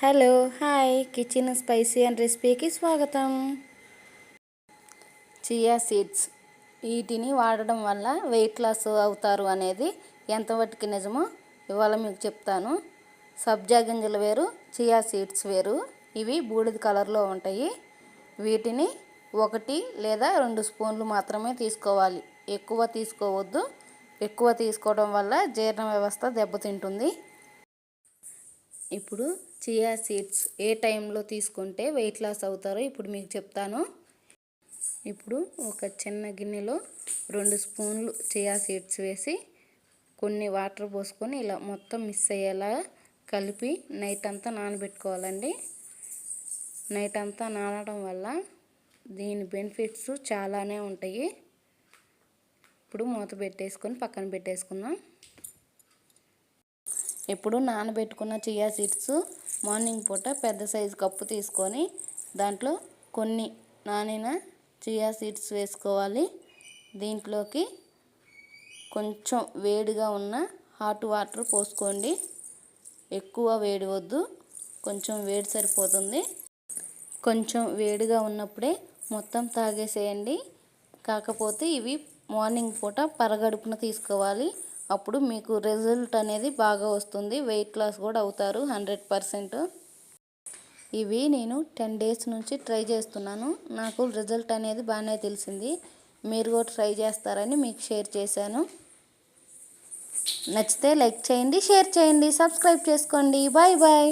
Hello hi. Kitchen spicy and రెసిపీకి స్వాగతం. Chia seeds. వీటిని వాడడం వల్ల వెయిట్ లాస్ అవుతారు అనేది ఎంతవరకు నిజమో ఇవాళ మీకు చెప్తాను. సబ్జా గింజలు వేరు చియా సీడ్స్ వేరు. ఇవి బూడిద కలర్లో ఉంటాయి. వీటిని ఒకటి లేదా రెండు స్పూన్లు మాత్రమే తీసుకోవాలి. ఎక్కువ తీసుకోవద్దు. ఎక్కువ తీసుకోవడం వల్ల జీర్ణ వ్యవస్థ దెబ్బతింటుంది. ఇప్పుడు చియా సీడ్స్ ఏ టైంలో తీసుకుంటే వెయిట్ లాస్ అవుతారో ఇప్పుడు మీకు చెప్తాను. ఇప్పుడు ఒక చిన్న గిన్నెలో రెండు స్పూన్లు చియా సీడ్స్ వేసి కొన్ని వాటర్ పోసుకొని ఇలా మొత్తం మిక్స్ అయ్యేలా కలిపి నైట్ అంతా నానబెట్టుకోవాలండి. నైట్ అంతా నానడం వల్ల దీని బెనిఫిట్స్ చాలానే ఉంటాయి. ఇప్పుడు మూత పెట్టేసుకొని పక్కన పెట్టేసుకుందాం. ఇప్పుడు నానబెట్టుకున్న చియా సీడ్స్ మార్నింగ్ పూట పెద్ద సైజు కప్పు తీసుకొని దాంట్లో కొన్ని నానిన చియా సీడ్స్ వేసుకోవాలి. దీంట్లోకి కొంచెం వేడిగా ఉన్న హాట్ వాటర్ పోసుకోండి. ఎక్కువ వేడి వద్దు కొంచెం వేడి సరిపోతుంది. కొంచెం వేడిగా ఉన్నప్పుడే మొత్తం తాగేసేయండి. కాకపోతే ఇవి మార్నింగ్ పూట పరగడుపున తీసుకోవాలి. అప్పుడు మీకు రిజల్ట్ అనేది బాగా వస్తుంది. వెయిట్ లాస్ కూడా అవుతారు హండ్రెడ్ పర్సెంట్. ఇవి నేను టెన్ డేస్ నుంచి ట్రై చేస్తున్నాను. నాకు రిజల్ట్ అనేది బాగానే తెలిసింది. మీరు కూడా ట్రై చేస్తారని మీకు షేర్ చేశాను. నచ్చితే లైక్ చేయండి షేర్ చేయండి సబ్స్క్రైబ్ చేసుకోండి. Bye bye.